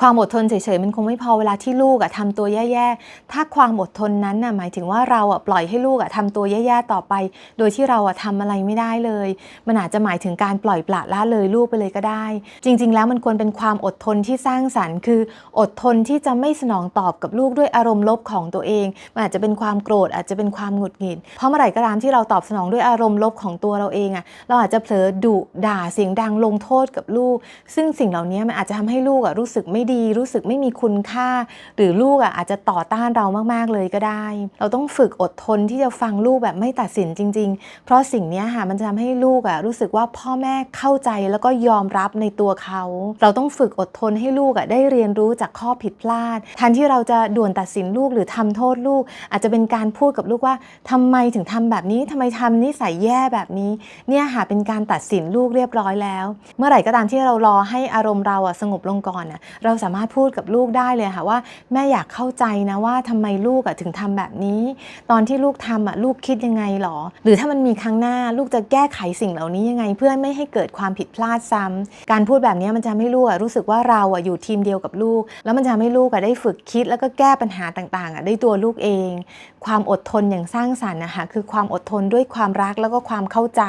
ความอดทนเฉยๆมันคงไม่พอเวลาที่ลูกอะทำตัวแย่ๆ ถ้าความอดทนนั้นน่ะหมายถึงว่าเราอะปล่อยให้ลูกอะทำตัวแย่ๆต่อไป โดยที่เราอะทำอะไรไม่ได้เลย มันอาจจะหมายถึงการปล่อยปละละเลยลูกไปเลยก็ได้ จริง ๆ แล้วมันควรเป็นความอดทนที่สร้างสรรค์ คือ อดทนที่จะไม่สนองตอบกับลูกด้วยอารมณ์ลบของตัวเอง มันอาจจะเป็นความโกรธอาจจะเป็นความหงุดหงิด เพราะเมื่อไหร่ก็ตามที่เราตอบสนองด้วยอารมณ์ลบของตัวเราเองอะเราอาจจะเผลอดุด่าเสียงดังลงโทษกับลูก ซึ่งสิ่งเหล่านี้มันอาจจะทำให้ลูกอะรู้สึกไม่ดีรู้สึกไม่มีคุณค่า หรือลูกอะอาจจะต่อต้านเรามากๆเลยก็ได้ เราต้องฝึกอดทนที่จะฟังลูกแบบไม่ตัดสินจริง ๆ เพราะสิ่งนี้ค่ะมันจะทำให้ลูกอะรู้สึกว่าพ่อแม่เข้าใจแล้วก็ยอมรับในตัวเขา เราต้องฝึกอดทนให้ลูกอะได้เรียนรู้จากข้อผิดพลาดแทนที่เราจะด่วนตัดสินลูกหรือทำโทษลูก อาจจะเป็นการพูดกับลูกว่าทำไมถึงทำแบบนี้ทำไมทำนิสัยแย่แบบนี้เนี่ยค่ะเป็นการตัดสินลูกเรียบร้อยแล้ว เมื่อไหร่ก็ตามที่เรารอให้อารมณ์เราอะสงบลงก่อนน่ะเราสามารถพูดกับลูกได้เลยค่ะว่าแม่อยากเข้าใจนะว่าทำไมลูกถึงทำแบบนี้ ตอนที่ลูกทำลูกคิดยังไงหรอ หรือถ้ามันมีครั้งหน้าลูกจะแก้ไขสิ่งเหล่านี้ยังไง เพื่อไม่ให้เกิดความผิดพลาดซ้ำการพูดแบบนี้มันจะทำให้ลูกรู้สึกว่าเราอยู่ทีมเดียวกับลูก แล้วมันจะทำให้ลูกได้ฝึกคิดแล้วก็แก้ปัญหาต่างๆได้ตัวลูกเอง ความอดทนอย่างสร้างสรรค์นะคะคือความอดทนด้วยความรักแล้วก็ความเข้าใจ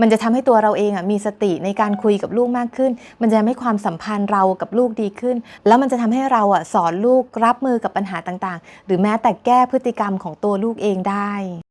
มันจะทำให้ตัวเราเองมีสติในการคุยกับลูกมากขึ้น มันจะทำให้ความสัมพันธ์เรากับลูกดีขึ้นแล้วมันจะทำให้เราอะสอนลูกรับมือกับปัญหาต่างๆ หรือแม้แต่แก้พฤติกรรมของตัวลูกเองได้